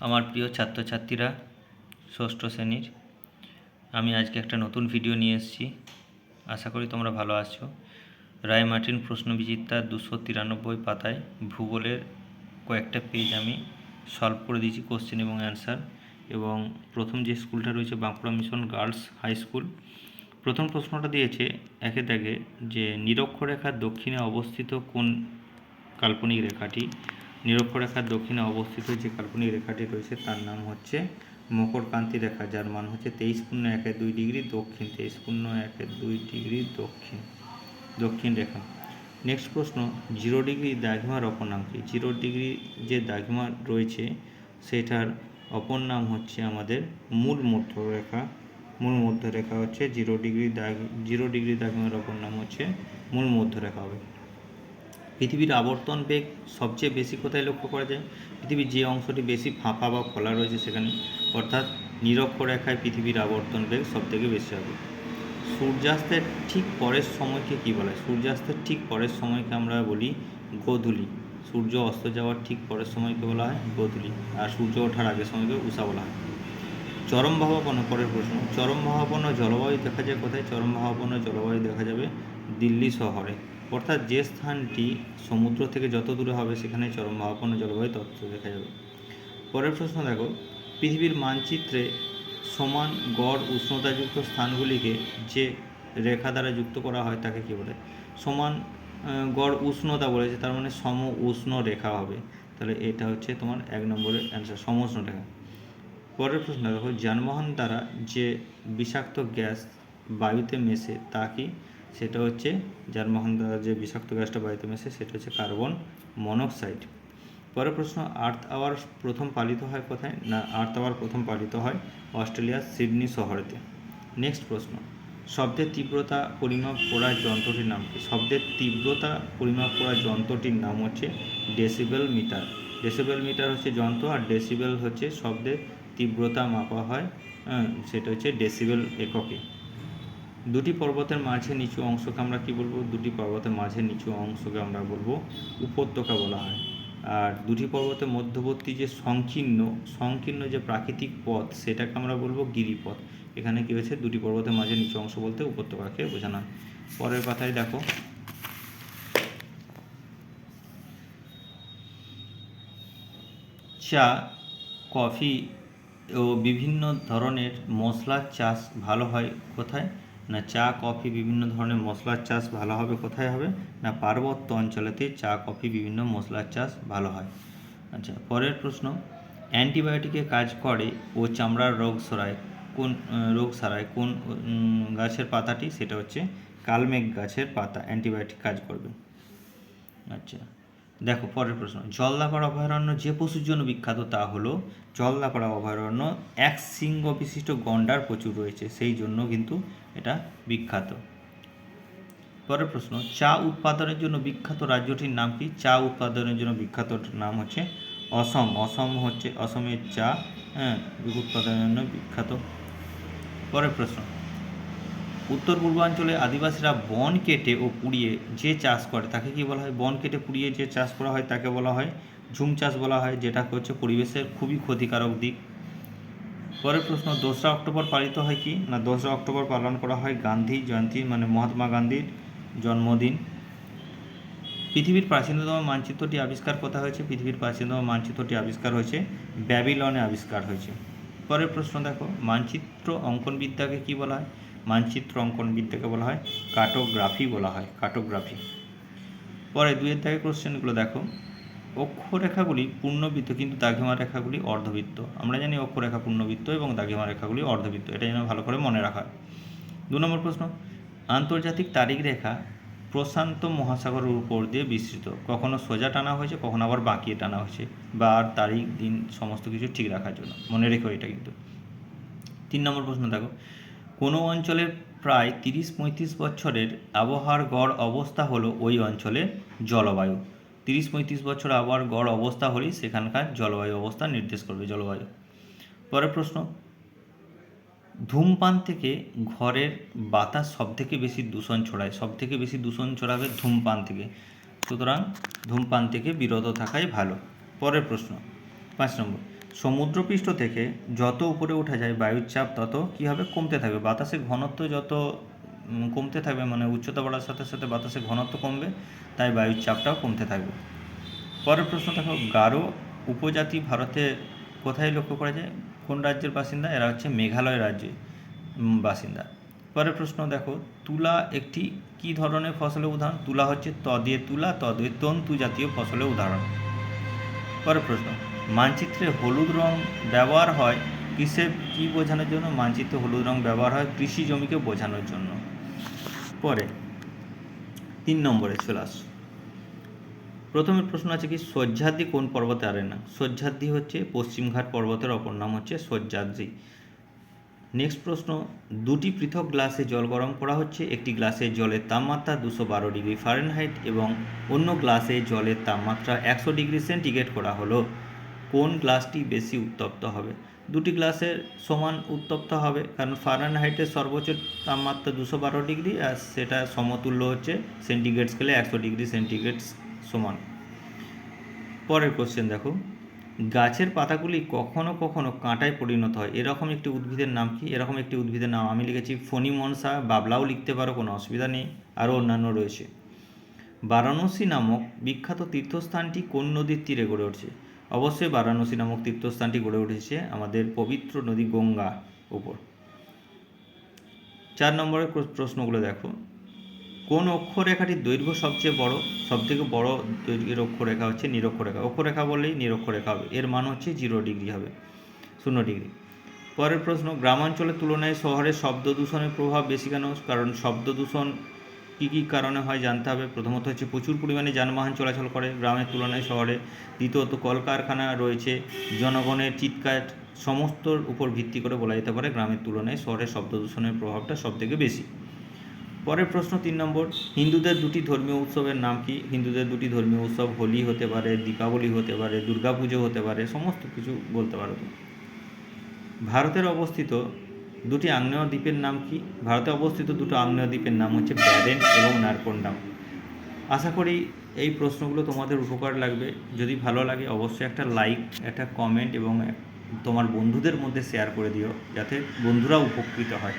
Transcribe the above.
আমার প্রিয় ছাত্রছাত্রীরা, ষষ্ঠ শ্রেণির। আমি আজকে একটা নতুন ভিডিও নিয়ে এসেছি। আশা করি তোমরা ভালো আছো। রায় মার্টিন প্রশ্ন বিচিত্রার দুশো তিরানব্বই পাতায় ভূগোলের কয়েকটা পেজ আমি সলভ করে দিয়েছি কোশ্চেন এবং অ্যান্সার এবং প্রথম যে স্কুলটা রয়েছে Bankura mission girls high school প্রথম প্রশ্নটা দিয়েছে একে দেখে যে নিরক্ষরেখার দক্ষিণে অবস্থিত কোন কাল্পনিক রেখাটি নিরক্ষরেখার দক্ষিণে অবস্থিত যে কাল্পনিক রেখাটি রয়েছে, তার নাম হচ্ছে মকরকান্তি রেখা, যার মান হচ্ছে তেইশ পূর্ণ একে দুই ডিগ্রি দক্ষিণ, তেইশ পূর্ণ একে দুই ডিগ্রি দক্ষিণ দক্ষিণ রেখা। নেক্সট প্রশ্ন, জিরো ডিগ্রি দ্রাঘিমার অপর নাম কি? জিরো ডিগ্রি যে দ্রাঘিমা রয়েছে, সেটার অপর নাম হচ্ছে আমাদের মূল মধ্যরেখা। মূল মধ্যরেখা হচ্ছে জিরো ডিগ্রি দাগ জিরো ডিগ্রি দ্রাঘিমার অপর নাম হচ্ছে মূল মধ্যরেখা হবে। পৃথিবীর আবর্তন বেগ সবচেয়ে বেশি কোথায় লক্ষ্য করা যায়? পৃথিবীর যে অংশটি বেশি ফাঁপা বা খোলা রয়েছে সেখানে, অর্থাৎ নিরক্ষরেখায় পৃথিবীর আবর্তন বেগ সবথেকে বেশি হবে। সূর্যাস্তের ঠিক পরের সময়কে কী বলা হয়? সূর্যাস্তের ঠিক পরের সময়কে আমরা বলি গোধূলি। সূর্য অস্ত যাওয়ার ঠিক পরের সময়কে বলা হয় গোধূলি, আর সূর্য ওঠার আগের সময়কে উষা বলা হয়। চরম ভাবাপন্ন পরের প্রশ্ন। চরম ভাবাপন্ন জলবায়ু দেখা যায় কোথায়? চরম ভাবাপন্ন জলবায়ু দেখা যাবে দিল্লি শহরে। অর্থাৎ যে স্থানটি সমুদ্র থেকে যত দূরে হবে সেখানে চরম ভাবাপন্ন জলবায়ু তত্ত্ব দেখা যাবে। পরের প্রশ্ন দেখো, পৃথিবীর মানচিত্রে সমান গড় উষ্ণতাযুক্ত স্থানগুলিকে যে রেখা দ্বারা যুক্ত করা হয়, তাকে কী বলে? সমান গড় উষ্ণতা বলেছে তার মানে সম উষ্ণ রেখা হবে। তাহলে এটা হচ্ছে তোমার এক নম্বরের অ্যান্সার সম উষ্ণ রেখা। পরের প্রশ্ন দেখো, যানবাহন দ্বারা যে বিষাক্ত গ্যাস বায়ুতে মেশে, তা কি সেটা হচ্ছে যানবাহন দ্বারা যে বিষাক্ত গ্যাসটা বায়ুতে মেশে সেটা হচ্ছে কার্বন মনোক্সাইড। পরের প্রশ্ন আর্থ আওয়ার প্রথম পালিত হয় কোথায়? না আর্থ আওয়ার প্রথম পালিত হয় অস্ট্রেলিয়ার সিডনি শহরেতে। নেক্সট প্রশ্ন শব্দের তীব্রতা পরিমাপ করার যন্ত্রটির নাম কি? শব্দের তীব্রতা পরিমাপ করার যন্ত্রটির নাম হচ্ছে ডেসিবেল মিটার। ডেসিবেল মিটার হচ্ছে যন্ত্র আর ডেসিবেল হচ্ছে শব্দের তীব্রতা মাপা হ্যাঁ, সেটা হচ্ছে ডেসিবেল এককে। দুটি পর্বতের মাঝে নিচু অংশকে আমরা কি বলব? দুটি পর্বতের মাঝে নিচু অংশকে আমরা বলব উপত্যকা বলা হয়। আর দুটি পর্বতের মধ্যবর্তী যে সংকীর্ণ সংকীর্ণ যে প্রাকৃতিক পথ, সেটাকে আমরা বলব গিরিপথ। এখানে কি হয়েছে? দুটি পর্বতের মাঝে নিচু অংশ বলতে উপত্যকাকে বোঝানো হয়। পরের কথায় দেখো। চা, কফি ও বিভিন্ন ধরনের মশলার চাষ ভালো হয় কোথায়? না চা, কফি, বিভিন্ন ধরনের মশলার চাষ ভালো হবে, কোথায় হবে? না পার্বত্য অঞ্চলেতে চা, কফি, বিভিন্ন মশলার চাষ ভালো হয়? আচ্ছা পরের প্রশ্ন। অ্যান্টিবায়োটিকে কাজ করে ও চামড়ার রোগ সরায়। কোন রোগ সারায়? কোন গাছের পাতাটি? সেটা হচ্ছে কালমেঘ গাছের পাতা। অ্যান্টিবায়োটিক কাজ করবে। আচ্ছা। দেখো, পরের প্রশ্ন। জলদাপাড়া অভয়ারণ্য যে পশুর জন্য বিখ্যাত তা হলো, জলদাপাড়া অভয়ারণ্য এক শৃঙ্গ বিশিষ্ট গন্ডার প্রচুর রয়েছে, সেই জন্য কিন্তু এটা বিখ্যাত। পরের প্রশ্ন, চা উৎপাদনের জন্য বিখ্যাত রাজ্যটির নাম কি? চা উৎপাদনের জন্য বিখ্যাত নাম হচ্ছে অসম। অসম হচ্ছে, অসমের চা হ্যাঁ উৎপাদনের জন্য বিখ্যাত। পরের প্রশ্ন উত্তর পূর্বাঞ্চলে আদিবাসীরা বন কেটে ও পুড়িয়ে যে চাষ করে, তাকে কি বলা হয়? বন কেটে পুড়িয়ে যে চাষ করা হয়, তাকে বলা হয় ঝুম চাষ বলা হয়, যেটা হচ্ছে পরিবেশের খুবই ক্ষতিকারক দিক। পরের প্রশ্ন, দোসরা অক্টোবর পালিত হয় কি? না, দোসরা অক্টোবর পালন করা হয় গান্ধী জয়ন্তী মানে মহাত্মা গান্ধীর জন্মদিন। পৃথিবীর প্রাচীনতম মানচিত্রটি আবিষ্কার কোথায় হয়েছে? পৃথিবীর প্রাচীনতম মানচিত্রটি আবিষ্কার হয়েছে, ব্যাবিলনে আবিষ্কার হয়েছে। পরের প্রশ্ন দেখো, মানচিত্র অঙ্কনবিদ্যাকে কি বলা হয়? মানচিত্র অঙ্কনবিদ্যাকে বলা হয় কার্টোগ্রাফি বলা হয় কার্টোগ্রাফি পরে দুয়ের দাগে কোশ্চেনগুলো দেখো। অক্ষরেখাগুলি পূর্ণবৃত্ত, কিন্তু দাঘিমা রেখাগুলি অর্ধবৃত্ত। আমরা জানি অক্ষরেখা পূর্ণবৃত্ত এবং দাঘিমা রেখাগুলি অর্ধবৃত্ত। এটা যেন ভালো করে মনে রাখা হয়। দু নম্বর প্রশ্ন, আন্তর্জাতিক তারিখ রেখা প্রশান্ত মহাসাগরের উপর দিয়ে বিস্তৃত। কখনো সোজা টানা হয়েছে, কখনো আবার বাঁকিয়ে টানা হয়েছে। বার, তারিখ, দিন, সমস্ত কিছু ঠিক রাখার জন্য। মনে রেখো এটা কিন্তু। তিন নম্বর প্রশ্ন দেখো কোনো অঞ্চলের প্রায় তিরিশ পঁয়ত্রিশ বছরের আবহাওয়ার গড় অবস্থা হলো ওই অঞ্চলের জলবায়ু। তিরিশ পঁয়ত্রিশ বছর আবহাওয়ার গড় অবস্থা হলেই সেখানকার জলবায়ু অবস্থা নির্দেশ করবে জলবায়ু। পরের প্রশ্ন, ধূমপান থেকে ঘরের বাতাস সব থেকে বেশি দূষণ ছড়ায় সব থেকে বেশি দূষণ ছড়াবে ধূমপান থেকে। সুতরাং ধূমপান থেকে বিরত থাকাই ভালো। পরের প্রশ্ন, পাঁচ নম্বর সমুদ্রপৃষ্ঠ থেকে যত উপরে ওঠা যায় বায়ুর চাপ, তত কী হবে কমতে থাকবে? বাতাসে ঘনত্ব যত কমতে থাকবে মানে উচ্চতা বাড়ার সাথে সাথে বাতাসে ঘনত্ব কমবে, তাই বায়ুর চাপটাও কমতে থাকবে। পরের প্রশ্ন দেখো, গারো উপজাতি ভারতে কোথায় লক্ষ্য করা যায়? কোন রাজ্যের বাসিন্দা? এরা হচ্ছে মেঘালয় রাজ্যে বাসিন্দা। পরের প্রশ্ন দেখো, তুলা একটি কি ধরনের ফসলের উদাহরণ? তুলা হচ্ছে ত দিয়ে তুলা ত দিয়ে তন্তু জাতীয় ফসলের উদাহরণ। পরের প্রশ্ন মানচিত্রে হলুদ রং ব্যবহার হয়, কিসে কি বোঝানোর জন্য? মানচিত্রে হলুদ রং ব্যবহার হয় কৃষি জমিকে বোঝানোর জন্য। পরে, তিন নম্বরে চলে আসো প্রথমের প্রশ্ন আছে কি সহ্যাদ্রি কোন পর্বতে আরে না? সহ্যাদ্রি হচ্ছে পশ্চিমঘাট পর্বতের অপর নাম হচ্ছে সহ্যাদ্রি নেক্সট প্রশ্ন, দুটি পৃথক গ্লাসে জল গরম করা হচ্ছে, একটি গ্লাসে জলের তাপমাত্রা দুশো বারো ডিগ্রি ফারেনহাইট এবং অন্য গ্লাসে জলের তাপমাত্রা একশো ডিগ্রি সেন্টিগ্রেড করা হলো। কোন গ্লাসটি বেশি উত্তপ্ত হবে? দুটি গ্লাসের সমান উত্তপ্ত হবে, কারণ ফারেনহাইটের সর্বোচ্চ তাপমাত্রা দুশো বারো ডিগ্রি আর সেটা সমতুল্য হচ্ছে সেন্টিগ্রেড স্কেলে একশো ডিগ্রি সেন্টিগ্রেড সমান। পরের কোশ্চেন দেখো। গাছের পাতাগুলি কখনো কখনো কাঁটায় পরিণত হয়। এরকম একটি উদ্ভিদের নাম কি? এরকম একটি উদ্ভিদের নাম আমি লিখেছি ফণিমনসা বাবলাও লিখতে পারো, কোনো অসুবিধা নেই। আরও অন্যান্য রয়েছে। বারাণসী নামক বিখ্যাত তীর্থস্থানটি কোন নদীর তীরে গড়ে উঠছে? অবশ্যই বারাণসী নামক তীর্থস্থানটি গড়ে উঠেছে আমাদের পবিত্র নদী গঙ্গা উপর। চার নম্বরের প্রশ্নগুলো দেখো। কোন অক্ষরেখাটির দৈর্ঘ্য সবচেয়ে বড়? সবথেকে বড় দৈর্ঘ্যের অক্ষরেখা হচ্ছে নিরক্ষরেখা। অক্ষরেখা বললেই নিরক্ষরেখা হবে। এর মান হচ্ছে জিরো ডিগ্রি হবে, শূন্য ডিগ্রি। পরের প্রশ্ন, গ্রামাঞ্চলের তুলনায় শহরে শব্দ দূষণের প্রভাব বেশি কেন? কারণ শব্দ দূষণ কী কী কারণে হয় জানতে হবে। প্রথমত হচ্ছে প্রচুর পরিমাণে যানবাহন চলাচল করে গ্রামের তুলনায় শহরে। দ্বিতীয়ত কলকারখানা রয়েছে। জনগণের চিৎকার সমস্তর উপর ভিত্তি করে বলা যেতে পারে গ্রামের তুলনায় শহরের শব্দ দূষণের প্রভাবটা সবথেকে বেশি। পরের প্রশ্ন তিন নম্বর, হিন্দুদের দুটি ধর্মীয় উৎসবের নাম কি? হিন্দুদের দুটি ধর্মীয় উৎসব হোলি হতে পারে, দীপাবলি হতে পারে, দুর্গাপুজো হতে পারে, সমস্ত কিছু বলতে পারো তুমি। ভারতের অবস্থিত দুটি আগ্নেয় দ্বীপের নাম কি? ভারতে অবস্থিত দুটো আগ্নেয় দ্বীপের নাম হচ্ছে ব্যারেন এবং নারকন্ডাম। আশা করি এই প্রশ্নগুলো তোমাদের উপকার লাগবে। যদি ভালো লাগে, অবশ্যই একটা লাইক, একটা কমেন্ট এবং তোমার বন্ধুদের মধ্যে শেয়ার করে দিও, যাতে বন্ধুরা উপকৃত হয়।